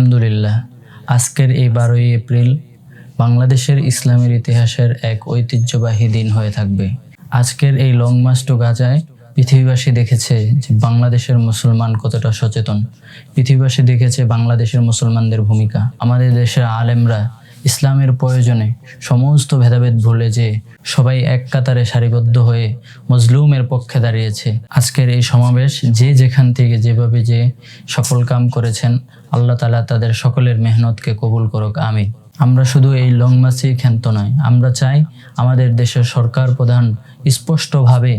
আলহামদুলিল্লাহ, আজকের এই বারোই এপ্রিল বাংলাদেশের ইসলামের ইতিহাসের এক ঐতিহ্যবাহী দিন হয়ে থাকবে। আজকের এই লং মার্চ টু গাজায় পৃথিবীবাসী দেখেছে যে বাংলাদেশের মুসলমান কতটা সচেতন। পৃথিবীবাসী দেখেছে বাংলাদেশের মুসলমানদের ভূমিকা। আমাদের দেশের আলেমরা ইসলামের প্রয়োজনে সমস্ত ভেদাভেদ ভুলে যে সবাই এক কাতারে সারিবদ্ধ হয়ে মজলুমের পক্ষে দাঁড়িয়েছে। আজকের এই সমাবেশ যে যেখান থেকে যেভাবে যে সফল কাম করেছেন, আল্লাহ তালা তাদের সকলের মেহনতকে কবুল করুক আমি আমরা শুধু এই লং মার্চেই ক্ষান্ত নয়, আমরা চাই আমাদের দেশের সরকার প্রধান স্পষ্টভাবে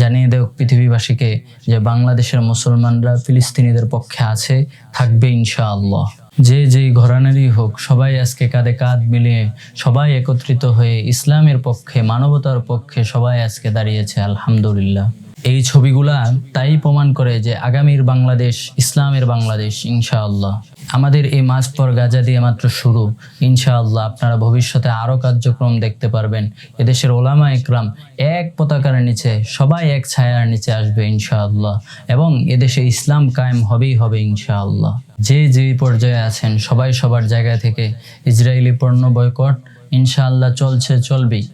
জানিয়ে দেওক পৃথিবীবাসীকে যে বাংলাদেশের মুসলমানরা ফিলিস্তিনিদের পক্ষে আছে, থাকবে ইনশাআল্লাহ। যে যেই ঘরানেরই হোক, সবাই আজকে কাঁধে কাঁধ মিলিয়ে সবাই একত্রিত হয়ে ইসলামের পক্ষে, মানবতার পক্ষে সবাই আজকে দাঁড়িয়েছে, আলহামদুলিল্লাহ। এই ছবিগুলা তাই প্রমাণ করে যে আগামীর বাংলাদেশ, ইসলামের বাংলাদেশ, ইনশাআল্লাহ। আমাদের এই মাস পর গাজা দিয়ে মাত্র শুরু। ইনশাআল্লাহ আপনারা ভবিষ্যতে আরও কার্যক্রম দেখতে পারবেন। এদেশের ওলামা একরাম এক পতাকার নিচে, সবাই এক ছায়ার নিচে আসবে ইনশাআল্লাহ। এবং এদেশে ইসলাম কায়েম হবেই হবে ইনশাআল্লাহ। যে যে পর্যায়ে আছেন, সবাই সবার জায়গা থেকে ইসরায়েলি পণ্য বয়কট ইনশাআল্লাহ চলছে, চলবেই।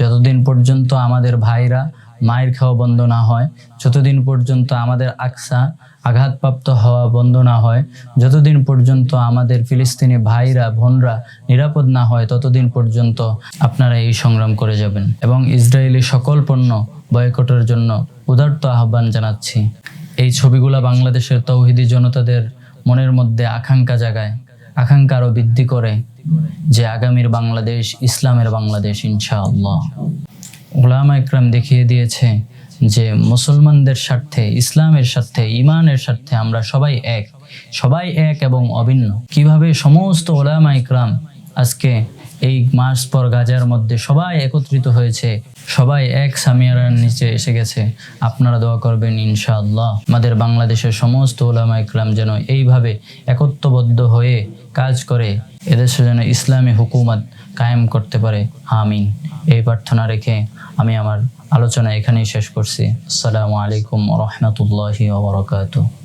যতদিন পর্যন্ত আমাদের ভাইরা মায়ের খাওয়া বন্ধ না হয়, যতদিন পর্যন্ত আমাদের আকসা আঘাতপ্রাপ্ত হওয়া বন্ধ না হয়, যতদিন পর্যন্ত আমাদের ফিলিস্তিনি ভাইরা, বোনরা নিরাপদ না হয়, ততদিন পর্যন্ত আপনারা এই সংগ্রাম করে যাবেন। এবং ইসরায়েলি সকল পণ্য বয়কটের জন্য উদার্ত আহ্বান জানাচ্ছি। এই ছবিগুলা বাংলাদেশের তৌহিদি জনতাদের মনের মধ্যে আকাঙ্ক্ষা জাগায়, আকাঙ্ক্ষা আরও বৃদ্ধি করে যে আগামীর বাংলাদেশ, ইসলামের বাংলাদেশ, ইনশাআল্লাহ। ওলামা একরাম দেখিয়ে দিয়েছে যে মুসলমানদের স্বার্থে, ইসলামের স্বার্থে, ইমানের স্বার্থে আমরা সবাই এক। সবাই এক এবং অভিন্ন। কীভাবে সমস্ত ওলামা একরাম আজকে এই মাস পর গাজার মধ্যে সবাই একত্রিত হয়েছে। সবাই এক সামিয়ারার নিচে এসে গেছে। আপনারা দোয়া করবেন ইনশাআল্লাহ। আমাদের বাংলাদেশের সমস্ত ওলামা ইকরাম যেন এইভাবে একত্রবদ্ধ হয়ে কাজ করে। এদেশে যেন ইসলামী হুকুমত কায়েম করতে পারে। আমিন। এই প্রার্থনা রেখে আমি আমার আলোচনা এখানেই শেষ করছি। আসসালামু আলাইকুম রহমতুল্লাহি